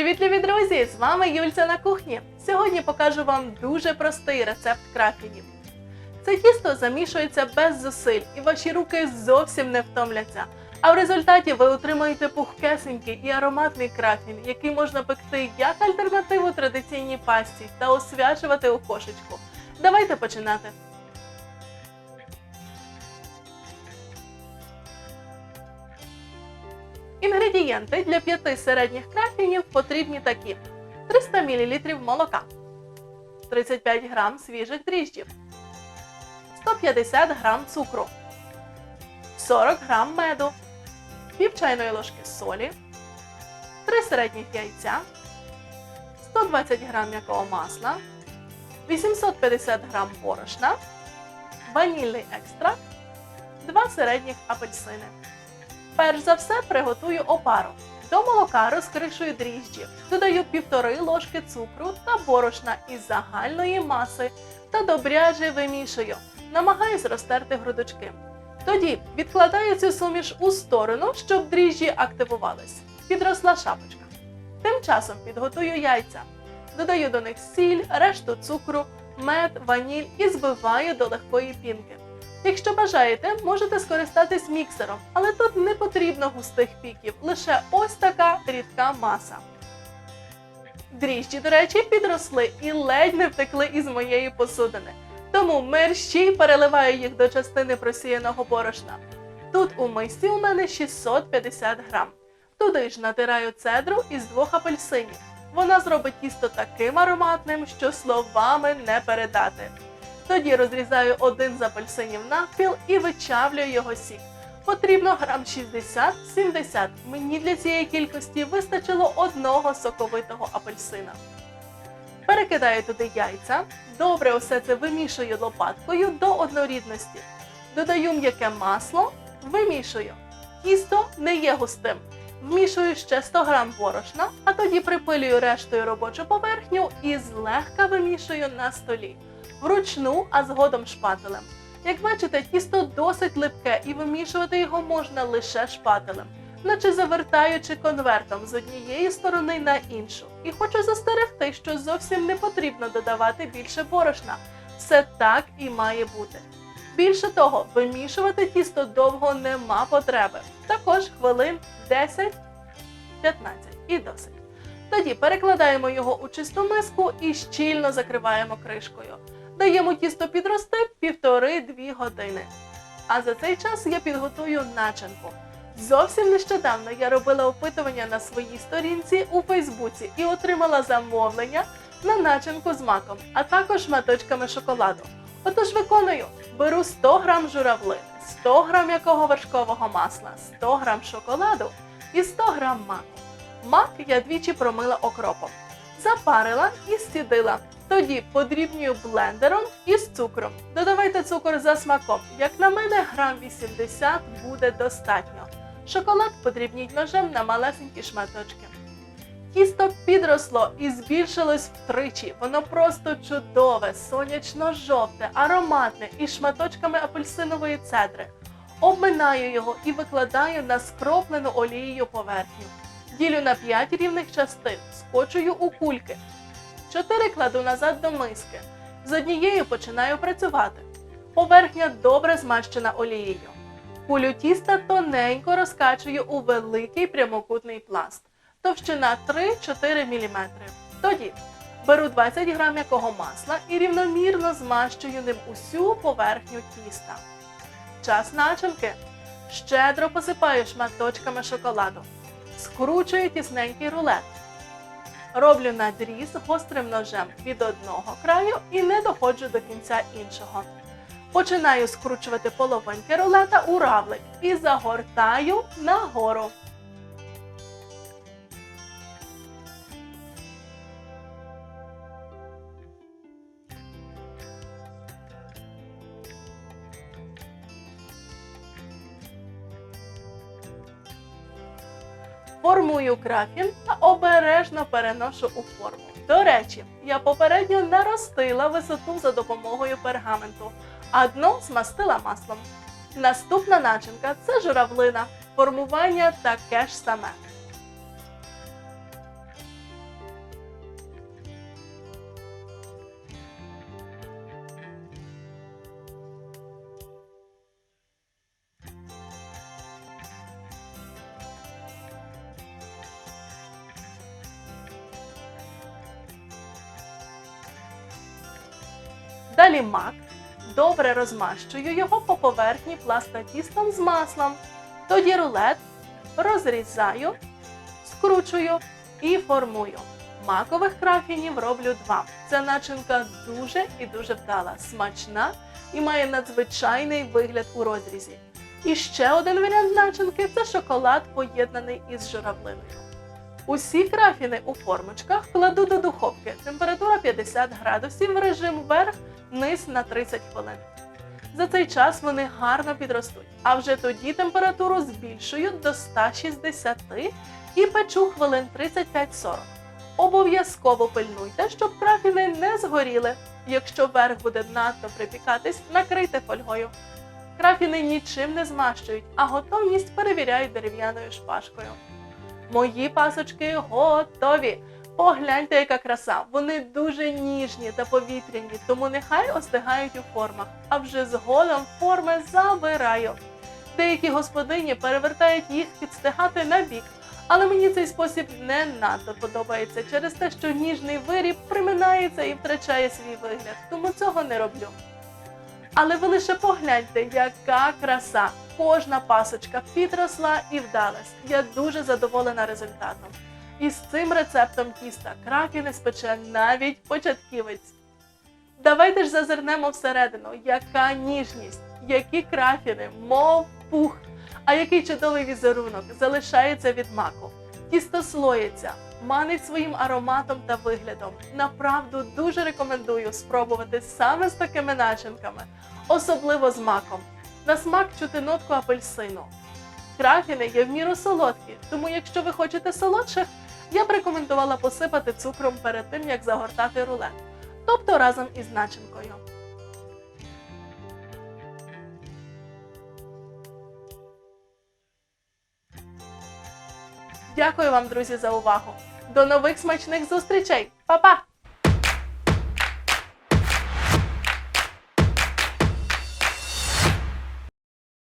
Привіт, любі друзі! З вами Юльця на кухні. Сьогодні покажу вам дуже простий рецепт крафінів. Це тісто замішується без зусиль, і ваші руки зовсім не втомляться. А в результаті ви отримаєте пухкесенький і ароматний крафін, який можна пекти як альтернативу традиційній пасті та освячувати у кошечку. Давайте починати. Інгредієнти для п'яти середніх крафінів потрібні такі: 300 мл молока, 35 г свіжих дріжджів, 150 г цукру, 40 г меду, пів чайної ложки солі, 3 середніх яйця, 120 г м'якого масла, 850 г борошна, ванільний екстракт, 2 середніх апельсини. Перш за все приготую опару. До молока розкришую дріжджі, додаю півтори ложки цукру та борошна із загальної маси та добряже вимішую. Намагаюсь розтерти грудочки. Тоді відкладаю цю суміш у сторону, щоб дріжджі активувались. Підросла шапочка. Тим часом підготую яйця. Додаю до них сіль, решту цукру, мед, ваніль і збиваю до легкої пінки. Якщо бажаєте, можете скористатись міксером, але тут не потрібно густих піків, лише ось така рідка маса. Дріжджі, до речі, підросли і ледь не втекли із моєї посудини. Тому мерщій переливаю їх до частини просіяного борошна. Тут у мисці у мене 650 грам. Туди ж натираю цедру із двох апельсинів. Вона зробить тісто таким ароматним, що словами не передати. Тоді розрізаю один з апельсинів навпіл і вичавлюю його сік. Потрібно грам 60-70. Мені для цієї кількості вистачило одного соковитого апельсина. Перекидаю туди яйця, добре усе це вимішую лопаткою до однорідності. Додаю м'яке масло, вимішую. Тісто не є густим. Вмішую ще 100 грам борошна, а тоді припилюю рештою робочу поверхню і злегка вимішую на столі вручну, а згодом шпателем. Як бачите, тісто досить липке і вимішувати його можна лише шпателем, наче завертаючи конвертом з однієї сторони на іншу. І хочу застерегти, що зовсім не потрібно додавати більше борошна. Все так і має бути. Більше того, вимішувати тісто довго нема потреби. Також хвилин 10-15 і досить. Тоді перекладаємо його у чисту миску і щільно закриваємо кришкою. Даємо тісто підрости півтори-дві години. А за цей час я підготую начинку. Зовсім нещодавно я робила опитування на своїй сторінці у Фейсбуці і отримала замовлення на начинку з маком, а також шматочками шоколаду. Отож виконую: беру 100 грам журавлини, 100 грам м'якого вершкового масла, 100 грам шоколаду і 100 грам маку. Мак я двічі промила окропом, запарила і стідила. Тоді подрібнюю блендером із цукром. Додавайте цукор за смаком. Як на мене, грам 80 буде достатньо. Шоколад подрібніть ножем на малесенькі шматочки. Тісто підросло і збільшилось втричі. Воно просто чудове, сонячно-жовте, ароматне із шматочками апельсинової цедри. Обминаю його і викладаю на скроплену олією поверхню. Ділю на 5 рівних частин, скочую у кульки. Чотири кладу назад до миски. З однією починаю працювати. Поверхня добре змащена олією. Кулю тіста тоненько розкачую у великий прямокутний пласт. Товщина 3-4 мм. Тоді беру 20 г м'якого масла і рівномірно змащую ним усю поверхню тіста. Час начинки. Щедро посипаю шматочками шоколаду. Скручую тісненький рулет. Роблю надріз гострим ножем від одного краю і не доходжу до кінця іншого. Починаю скручувати половинки рулета у равлик і загортаю нагору. Формую крафін та обережно переношу у форму. До речі, я попередньо наростила висоту за допомогою пергаменту, а дно змастила маслом. Наступна начинка це журавлина. Формування таке ж саме. Далі мак. Добре розмащую його по поверхні пласта тістом з маслом. Тоді рулет розрізаю, скручую і формую. Макових крафінів роблю два. Ця начинка дуже і дуже вдала, смачна і має надзвичайний вигляд у розрізі. І ще один варіант начинки це шоколад, поєднаний із журавлиною. Усі крафіни у формочках кладу до духовки. Температура 50 градусів, режим вверх, низ на 30 хвилин. За цей час вони гарно підростуть, а вже тоді температуру збільшую до 160 і печу хвилин 35-40. Обов'язково пильнуйте, щоб крафіни не згоріли. Якщо верх буде надто припікатись, накрийте фольгою. Крафіни нічим не змащують, а готовність перевіряють дерев'яною шпажкою. Мої пасочки готові. Погляньте, яка краса. Вони дуже ніжні та повітряні, тому нехай остигають у формах, а вже згодом форми забираю. Деякі господині перевертають їх підстигати на бік, але мені цей спосіб не надто подобається через те, що ніжний виріб приминається і втрачає свій вигляд, тому цього не роблю. Але ви лише погляньте, яка краса! Кожна пасочка підросла і вдалась. Я дуже задоволена результатом. І з цим рецептом тіста кракени спече навіть початківець. Давайте ж зазирнемо всередину, яка ніжність, які крафіни, мов пух, а який чудовий візерунок залишається від маку. Тісто слоїться, манить своїм ароматом та виглядом. Направду дуже рекомендую спробувати саме з такими начинками, особливо з маком. На смак чути нотку апельсину. Крафіни є в міру солодкі, тому якщо ви хочете солодших, я б рекомендувала посипати цукром перед тим, як загортати рулет, тобто разом із начинкою. Дякую вам, друзі, за увагу. До нових смачних зустрічей. Па-па!